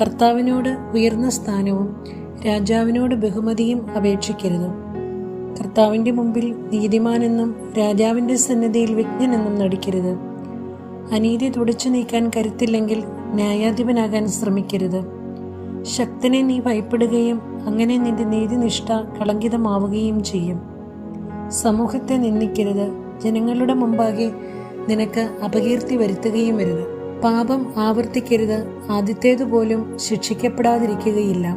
കർത്താവിനോട് ഉയർന്ന സ്ഥാനവും രാജാവിനോട് ബഹുമതിയും അപേക്ഷിക്കരുത്. കർത്താവിന്റെ മുമ്പിൽ നീതിമാനെന്നും രാജാവിന്റെ സന്നിധിയിൽ വിജ്ഞനെന്നും നടിക്കരുത്. അനീതി തുടച്ചു നീക്കാൻ കരുത്തില്ലെങ്കിൽ ന്യായാധിപനാകാൻ ശ്രമിക്കരുത്. ശക്തനെ നീ ഭയപ്പെടുകയും അങ്ങനെ നിന്റെ നീതിനിഷ്ഠ കളങ്കിതമാവുകയും ചെയ്യും. സമൂഹത്തെ നിന്ദിക്കരുത്. ജനങ്ങളുടെ മുമ്പാകെ നിനക്ക് അപകീർത്തി വരുത്തുകയും വരുത്. പാപം ആവർത്തിക്കരുത്. ആദ്യത്തേതുപോലും ശിക്ഷിക്കപ്പെടാതിരിക്കുകയില്ല.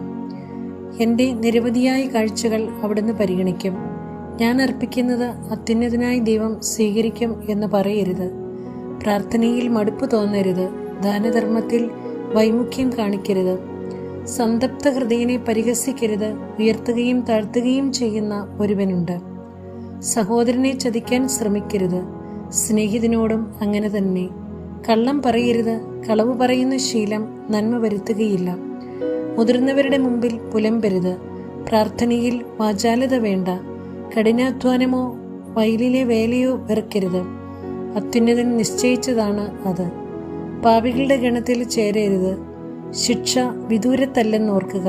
എന്റെ നിരവധിയായ കാഴ്ചകൾ അവിടുന്ന് പരിഗണിക്കും. ഞാൻ അർപ്പിക്കുന്നത് അത്യുന്നതനായി ദൈവം സ്വീകരിക്കും എന്ന് പറയരുത്. പ്രാർത്ഥനയിൽ മടുപ്പ് തോന്നരുത്. ദാനധർമ്മത്തിൽ വൈമുഖ്യം കാണിക്കരുത്. സന്തപ്ത ഹൃദയനെ പരിഹസിക്കരുത്. ഉയർത്തുകയും താഴ്ത്തുകയും ചെയ്യുന്ന ഒരുവനുണ്ട്. സഹോദരനെ ചതിക്കാൻ ശ്രമിക്കരുത്. സ്നേഹിതനോടും അങ്ങനെ തന്നെ. കള്ളം പറയരുത് കളവ് പറയുന്ന ശീലം നന്മ വരുത്തുകയില്ല. മുതിർന്നവരുടെ മുമ്പിൽ പുലമ്പരുത് പ്രാർത്ഥനയിൽ വാചാലത വേണ്ട കഠിനാധ്വാനമോ വയലിലെ വേലയോ വെറുക്കരുത്. അത്യുന്നതൻ നിശ്ചയിച്ചതാണ് അത്. പാവികളുടെ ഗണത്തിൽ ചേരരുത് ശിക്ഷ വിദൂരത്തല്ലെന്നോർക്കുക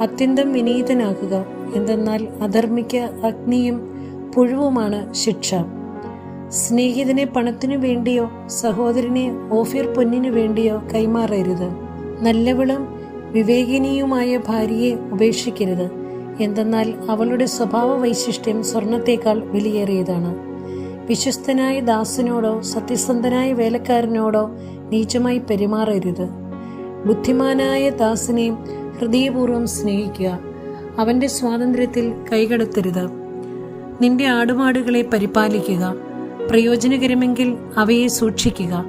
അത്യന്തം വിനീതനാകുക എന്തെന്നാൽ അധർമ്മിക്ക് അഗ്നിയും പുഴുവുമാണ് ശിക്ഷ. സ്നേഹിതനെ പണത്തിനു വേണ്ടിയോ സഹോദരനെ ഓഫിർ പൊന്നിനു വേണ്ടിയോ കൈമാറരുത്. നല്ലവളും വിവേകിനിയുമായ ഭാര്യയെ ഉപേക്ഷിക്കരുത്. എന്തെന്നാൽ അവളുടെ സ്വഭാവ വൈശിഷ്ട്യം സ്വർണത്തേക്കാൾ വിലയേറിയതാണ്. വിശ്വസ്തനായ ദാസനോടോ സത്യസന്ധനായ വേലക്കാരനോടോ നീചമായി പെരുമാറരുത്. ബുദ്ധിമാനായ ദാസനെ ഹൃദയപൂർവം സ്നേഹിക്കുക. അവന്റെ സ്വാതന്ത്ര്യത്തിൽ കൈകടത്തരുത്. നിന്റെ ആടുമാടുകളെ പരിപാലിക്കുക. പ്രയോജനകരമെങ്കിൽ അവയെ സൂക്ഷിക്കുക.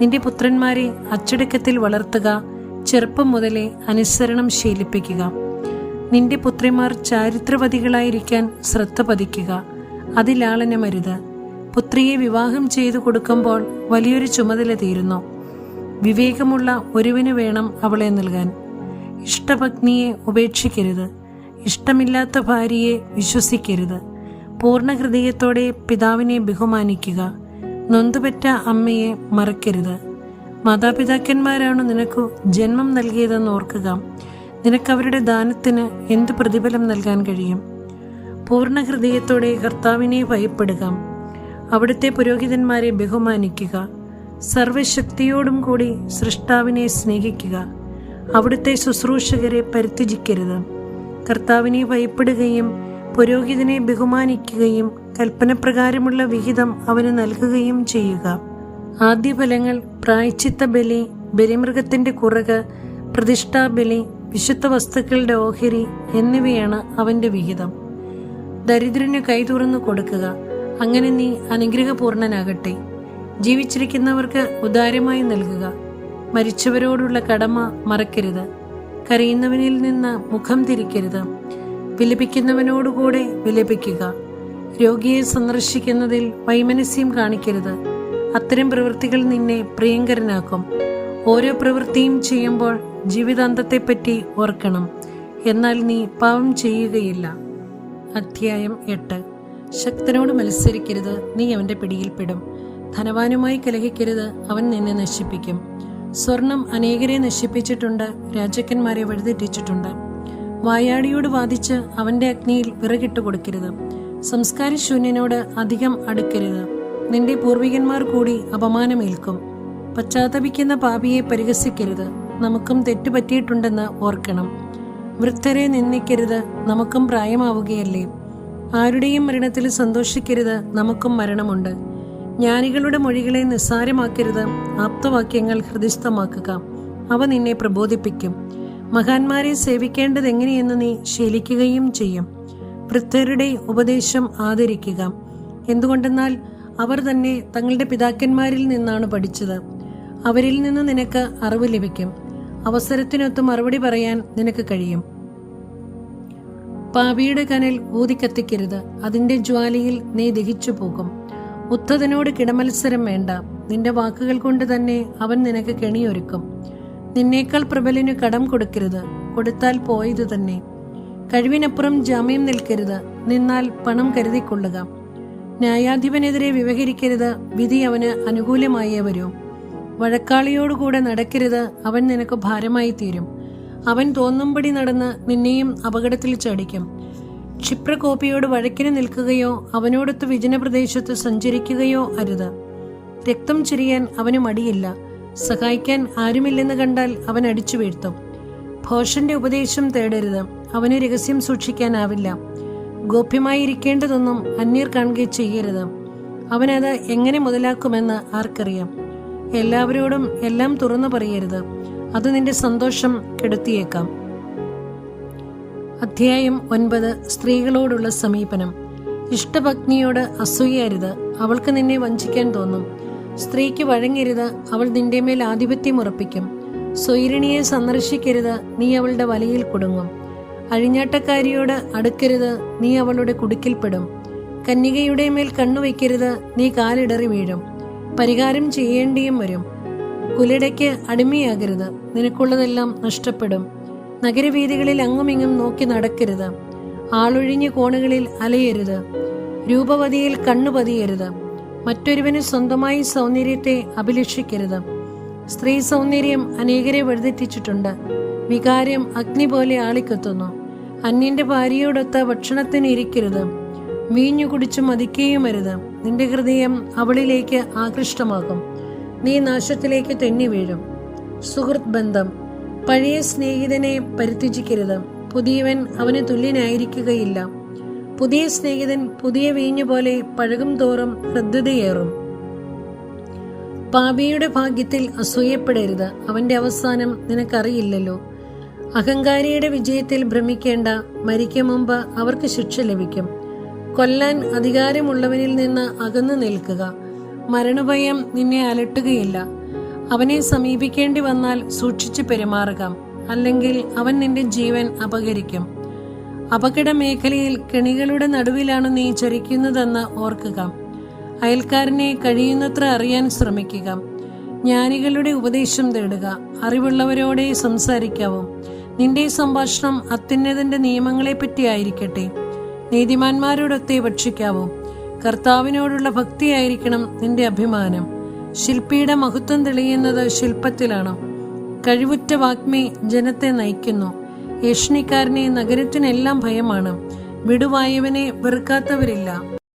നിന്റെ പുത്രന്മാരെ അച്ചടക്കത്തിൽ വളർത്തുക. ചെറുപ്പം മുതലേ അനുസരണം ശീലിപ്പിക്കുക. നിന്റെ പുത്രിമാർ ചാരിത്രവതികളായിരിക്കാൻ ശ്രദ്ധ പതിക്കുക. അതിലാളനമരുത് പുത്രിയെ വിവാഹം ചെയ്തു കൊടുക്കുമ്പോൾ വലിയൊരു ചുമതല തീരുന്നു. വിവേകമുള്ള ഒരുവിന് വേണം അവളെ നൽകാൻ. ഇഷ്ടപത്നിയെ ഉപേക്ഷിക്കരുത്. ഇഷ്ടമില്ലാത്ത ഭാര്യയെ വിശ്വസിക്കരുത്. പൂർണ ഹൃദയത്തോടെ പിതാവിനെ ബഹുമാനിക്കുക. നൊന്തുപറ്റ അമ്മയെ മറക്കരുത്. മാതാപിതാക്കന്മാരാണ് നിനക്ക് ജന്മം നൽകിയതെന്ന് ഓർക്കുക. നിനക്ക് അവരുടെ ദാനത്തിന് എന്ത് പ്രതിഫലം നൽകാൻ കഴിയും? പൂർണ ഹൃദയത്തോടെ കർത്താവിനെ ഭയപ്പെടുക. അവിടുത്തെ പുരോഹിതന്മാരെ ബഹുമാനിക്കുക. സർവശക്തിയോടും കൂടി സൃഷ്ടാവിനെ സ്നേഹിക്കുക. അവിടുത്തെ ശുശ്രൂഷകരെ പരിത്യജിക്കരുത്. കർത്താവിനെ ഭയപ്പെടുകയും പുരോഹിതനെ ബഹുമാനിക്കുകയും കൽപ്പനപ്രകാരമുള്ള വിഹിതം അവന് നൽകുകയും ചെയ്യുക. ആദ്യഫലങ്ങൾ പ്രായച്ചിത്ത ബലി ബലിമൃഗത്തിന്റെ കുറക് പ്രതിഷ്ഠാബലി വിശുദ്ധ വസ്തുക്കളുടെ ഓഹരി എന്നിവയാണ് അവന്റെ വിഹിതം. ദരിദ്രന് കൈ തുറന്നു കൊടുക്കുക. അങ്ങനെ നീ അനുഗ്രഹപൂർണനാകട്ടെ. ജീവിച്ചിരിക്കുന്നവർക്ക് ഉദാരമായി നൽകുക. മരിച്ചവരോടുള്ള കടമ മറക്കരുത്. കരയുന്നവനിൽ നിന്ന് മുഖം തിരിക്കരുത്. വിലപിക്കുന്നവനോടുകൂടെ വിലപിക്കുക. രോഗിയെ സന്ദർശിക്കുന്നതിൽ വൈമനസ്യം കാണിക്കരുത്. അത്തരം പ്രവൃത്തികൾ നിന്നെ പ്രിയങ്കരനാക്കും. ഓരോ പ്രവൃത്തിയും ചെയ്യുമ്പോൾ ജീവിതാന്തത്തെപ്പറ്റി ഓർക്കണം. എന്നാൽ നീ പാവം ചെയ്യുകയില്ല. അധ്യായം എട്ട്. ശക്തനോട് മത്സരിക്കരുത്. നീ അവന്റെ പിടിയിൽപ്പെടും. ധനവാനുമായി കലഹിക്കരുത്. അവൻ നിന്നെ നശിപ്പിക്കും. സ്വർണം അനേകരെ നശിപ്പിച്ചിട്ടുണ്ട്. രാജാക്കന്മാരെ വഴിതെറ്റിച്ചിട്ടുണ്ട്. വായാടിയോട് വാദിച്ച് അവന്റെ അഗ്നിയിൽ വിറകിട്ട് കൊടുക്കരുത്. സംസ്കാരശൂന്യനോട് അധികം അടുക്കരുത്. നിന്റെ പൂർവികന്മാർ കൂടി അപമാനമേൽക്കും. പശ്ചാത്തപിക്കുന്ന പാപിയെ പരിഹസിക്കരുത്. നമുക്കും തെറ്റുപറ്റിയിട്ടുണ്ടെന്ന് ഓർക്കണം. വൃദ്ധരെ നിന്ദിക്കരുത്. നമുക്കും പ്രായമാവുകയല്ലേ? ആരുടെയും മരണത്തിൽ സന്തോഷിക്കരുത്. നമുക്കും മരണമുണ്ട്. ജ്ഞാനികളുടെ മൊഴികളെ നിസ്സാരമാക്കരുത്. ആപ്തവാക്യങ്ങൾ ഹൃദയസ്ഥമാക്കുക. അവ നിന്നെ പ്രബോധിപ്പിക്കും. മഹാന്മാരെ സേവിക്കേണ്ടത് എങ്ങനെയെന്ന് നീ ശീലിക്കുകയും ചെയ്യും. വൃദ്ധരുടെ ഉപദേശം ആദരിക്കുക. എന്തുകൊണ്ടെന്നാൽ അവർ തന്നെ തങ്ങളുടെ പിതാക്കന്മാരിൽ നിന്നാണ് പഠിച്ചത്. അവരിൽ നിന്ന് നിനക്ക് അറിവ് ലഭിക്കും. അവസരത്തിനൊത്ത് മറുപടി പറയാൻ നിനക്ക് കഴിയും. പാപിയുടെ കനൽ ഊതിക്കത്തിക്കരുത്. അതിന്റെ ജ്വാലയിൽ നീ ദഹിച്ചു പോകും ഉത്തതനോട് കിടമത്സരം വേണ്ട. നിന്റെ വാക്കുകൾ കൊണ്ട് തന്നെ അവൻ നിനക്ക് കെണിയൊരുക്കും. നിന്നേക്കാൾ പ്രബലിന് കടം കൊടുക്കരുത്. കൊടുത്താൽ പോയത് തന്നെ. കഴിവിനപ്പുറം ജാമ്യം നിൽക്കരുത്. നിന്നാൽ പണം കരുതിക്കൊള്ളുക. ന്യായാധിപനെതിരെ വിവഹരിക്കരുത് വിധി അവന് അനുകൂലമായേ വരൂ വഴക്കാളിയോടുകൂടെ നടക്കരുത്. അവൻ നിനക്ക് ഭാരമായി തീരും അവൻ തോന്നുംപടി നടന്ന് നിന്നെയും അപകടത്തിൽ ചടിക്കും. ക്ഷിപ്രകോപിയോട് വഴക്കിന് നിൽക്കുകയോ അവനോടൊത്ത് വിജനപ്രദേശത്ത് സഞ്ചരിക്കുകയോ അരുത്. രക്തം ചിരിയാൻ അവന് മടിയില്ല. സഹായിക്കാൻ ആരുമില്ലെന്ന് കണ്ടാൽ അവൻ അടിച്ചു വീഴ്ത്തും. ഭോഷന്റെ ഉപദേശം തേടരുത്. അവന് രഹസ്യം സൂക്ഷിക്കാനാവില്ല. ഗോപ്യമായിരിക്കേണ്ടതൊന്നും അന്യർ കാണുകയും ചെയ്യരുത്. അവനത് എങ്ങനെ മുതലാക്കുമെന്ന് ആർക്കറിയാം. എല്ലാവരോടും എല്ലാം തുറന്നു പറയരുത്. അത് നിന്റെ സന്തോഷം കെടുത്തിയേക്കാം. അധ്യായം ഒൻപത്. സ്ത്രീകളോടുള്ള സമീപനം. ഇഷ്ടഭഗ്നിയോട് അസൂയരുത് അവൾക്ക് നിന്നെ വഞ്ചിക്കാൻ തോന്നും. സ്ത്രീക്ക് വഴങ്ങരുത് അവൾ നിന്റെ മേൽ ആധിപത്യം ഉറപ്പിക്കും. സ്വൈരിണിയെ സന്ദർശിക്കരുത് നീ അവളുടെ വലയിൽ കുടുങ്ങും. അഴിഞ്ഞാട്ടക്കാരിയോട് അടുക്കരുത് നീ അവളുടെ കുടുക്കിൽപ്പെടും. കന്യകയുടെ മേൽ കണ്ണുവയ്ക്കരുത് നീ കാലിടറി വീഴും. പരിഹാരം ചെയ്യേണ്ടിയും വരും. കുലിടയ്ക്ക് അടിമയാകരുത് നിനക്കുള്ളതെല്ലാം നഷ്ടപ്പെടും. നഗരവീതികളിൽ അങ്ങുമിങ്ങും നോക്കി നടക്കരുത്. ആളൊഴിഞ്ഞ കോണുകളിൽ അലയരുത്. രൂപവതിയിൽ കണ്ണു പതിയരുത്. മറ്റൊരുവന് സ്വന്തമായി സൗന്ദര്യത്തെ അഭിലഷിക്കരുത്. സ്ത്രീ സൗന്ദര്യം അനേകരെ വഴുതെറ്റിച്ചിട്ടുണ്ട്. വികാരം അഗ്നി പോലെ ആളിക്കത്തുന്നു. അന്യന്റെ ഭാര്യയോടൊത്ത ഭക്ഷണത്തിന് ഇരിക്കരുത്. വീഞ്ഞു കുടിച്ചു മതിക്കുകയും അരുത്. നിന്റെ ഹൃദയം അവളിലേക്ക് ആകൃഷ്ടമാകും. നീ നാശത്തിലേക്ക് തെന്നി വീഴും. സുഹൃത്ത് ബന്ധം. പഴയ സ്നേഹിതനെ പരിത്യജിക്കരുത്. പുതിയവൻ അവന് തുല്യനായിരിക്കുകയില്ല. പുതിയ സ്നേഹിതൻ പുതിയ വീഞ്ഞു പോലെ പഴകും തോറും ഹൃദ്യതയേറും പാപിയുടെ ഭാഗ്യത്തിൽ അസൂയപ്പെടരുത്. അവന്റെ അവസാനം നിനക്കറിയില്ലല്ലോ. അഹങ്കാരിയുടെ വിജയത്തിൽ ഭ്രമിക്കേണ്ട മരിക്കും മുമ്പ് അവർക്ക് ശിക്ഷ ലഭിക്കും. കൊല്ലാൻ അധികാരമുള്ളവനിൽ നിന്ന് അകന്നു നിൽക്കുക. മരണഭയം നിന്നെ അലട്ടുകയില്ല. അവനെ സമീപിക്കേണ്ടി വന്നാൽ സൂക്ഷിച്ചു പെരുമാറുക. അല്ലെങ്കിൽ അവൻ നിന്റെ ജീവൻ അപകരിക്കും അപകട മേഖലയിൽ കെണികളുടെ നടുവിലാണ് നീ ചരിക്കുന്നതെന്ന് ഓർക്കുക. അയൽക്കാരനെ കഴിയുന്നത്ര അറിയാൻ ശ്രമിക്കുക. ജ്ഞാനികളുടെ ഉപദേശം തേടുക. അറിവുള്ളവരോടെ സംസാരിക്കാവും. നിന്റെ സംഭാഷണം അത്യുന്നതന്റെ നിയമങ്ങളെപ്പറ്റി ആയിരിക്കട്ടെ. നീതിമാന്മാരോടൊത്തേ ഭക്ഷിക്കാവൂ. കർത്താവിനോടുള്ള ഭക്തിയായിരിക്കണം നിന്റെ അഭിമാനം. ശില്പിയുടെ മഹത്വം തെളിയുന്നത് ശില്പത്തിലാണ്. കഴിവുറ്റ വാഗ്മി ജനത്തെ നയിക്കുന്നു. യഷ്ണിക്കാരനെ നഗരത്തിനെല്ലാം ഭയമാണ്. വിടുവായവനെ വെറുക്കാത്തവരില്ല.